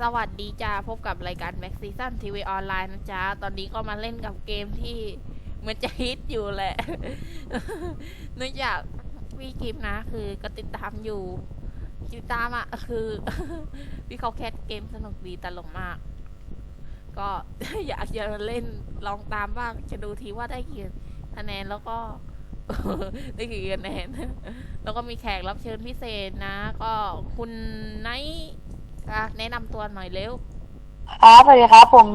สวัสดีจ้าพบกับรายการ Max Season TV ออนไลน์นะจ๊ะ ตอนนี้ก็มาเล่นกับเกมที่เหมือนจะฮิตอยู่แหละเนื่องจากพี่กิฟนะ คือก็ติดตามอยู่ติดตามอะคือพี่เขาแคสเกมสนุกดีตลกมาก ก็อยากจะเล่นลองตามบ้างจะดูทีว่าได้กี่คะแนนแล้วก็ได้กี่คะแนนแล้วก็มีแขกรับเชิญพิเศษนะ ก็คุณไนท์ อะแนะนำตัวหน่อยเร็ว ครับสวัสดีครับ ผม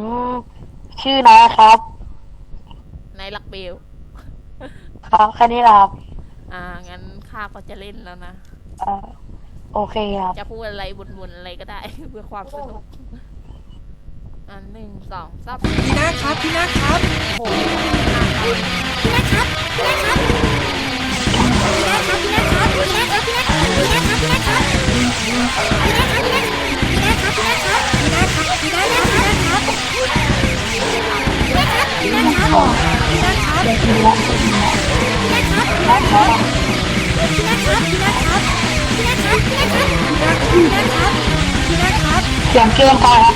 ชื่อนะครับไนท์ลักเบล ครับแค่นี้แหละครับอ่า งั้นข้าก็จะเล่นแล้วนะเอ่อโอเคครับ จะพูดอะไรบุนๆอะไรก็ได้ เพื่อความสนุกอันหนึ่งสองสามพี่นะครับพี่นะครับโอ้โห เสียงเกมพอครับ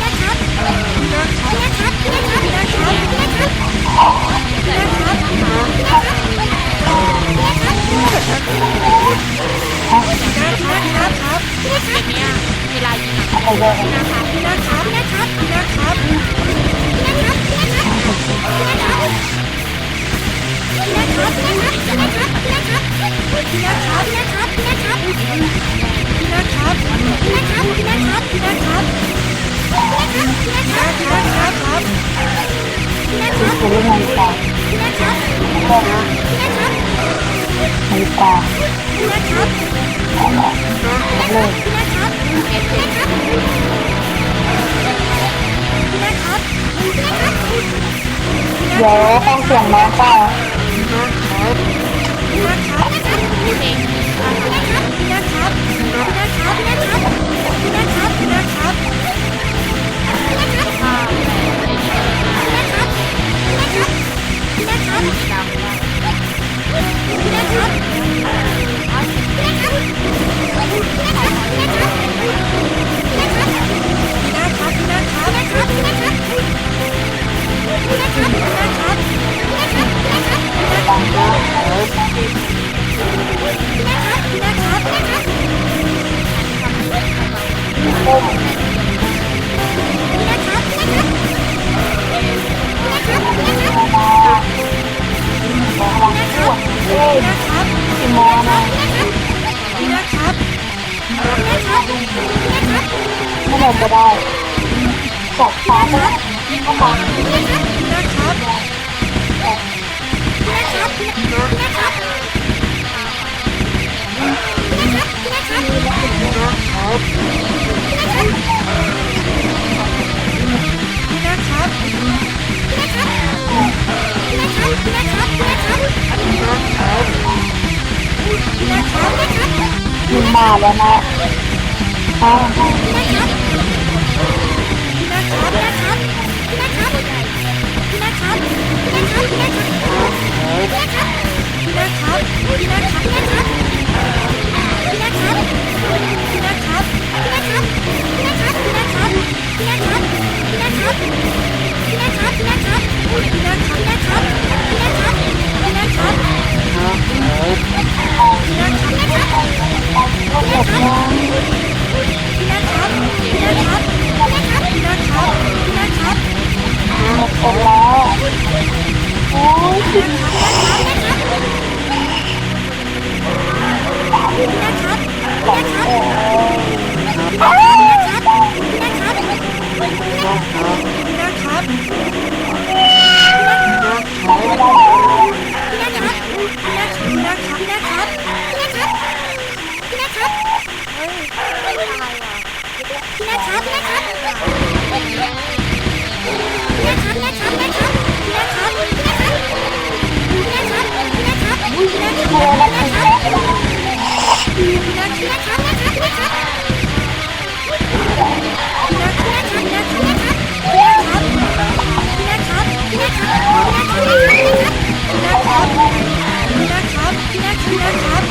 เกมเนี้ยเวลายิงอะโอเครับนะคะจะเล่นนาฬิกานาฬิกาเลย เดี๋ยวฟังเสียงน้องเปล่า เพลง กี่โมงนะไม่ลงก็ได้จบฟ้าก็ก็ ฟังมาแล้วนะอ้า วห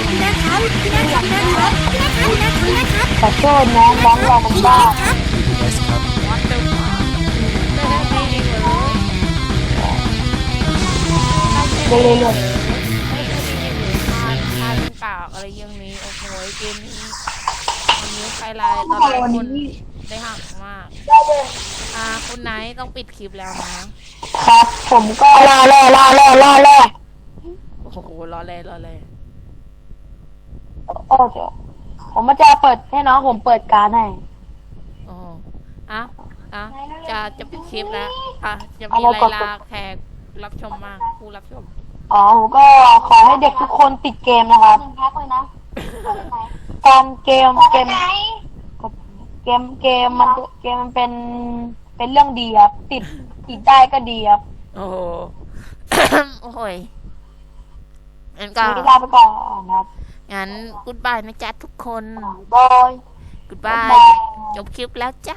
พี่นะครับพี่นะครับพี่นะครับพี่นะครับพี่นะครับพี่นะครับขอโทษนะน้องลองมันบ้าดูไว้สิครับเร็วปากอะไรยังนี้โอ้โหเกมนี้วันนี้ใครไลน์ตอนนี้คนได้ห่างมากอ่าคุณไนท์ต้องปิดคลิปแล้วนะครับผมก็รอรอรอรอรอรอโอ้โหรอเลยรอเลย โอ้เดี๋ยวผมมาจะเปิดให้น้องผมเปิดการให้โอ้อะอะจะจะปิดคลิปแล้วอะจะมีเอารายก่อนลาแขกรับชมมากผู้รับชม อ๋อผมก็ขอให้เด็กทุกคนติดเกมนะครับการเกมเกมเกมเกมมันเกมมันเป็นเป็นเรื่องดีครับ ติดติดได้ก็ดีครับ โอ้โหโอ้โหยงั้นก็วันนี้ลาไปก่อนครับ งั้นกุดบายนะจ๊ะทุกคนบายกุดบายบายจบคลิปแล้วจ้า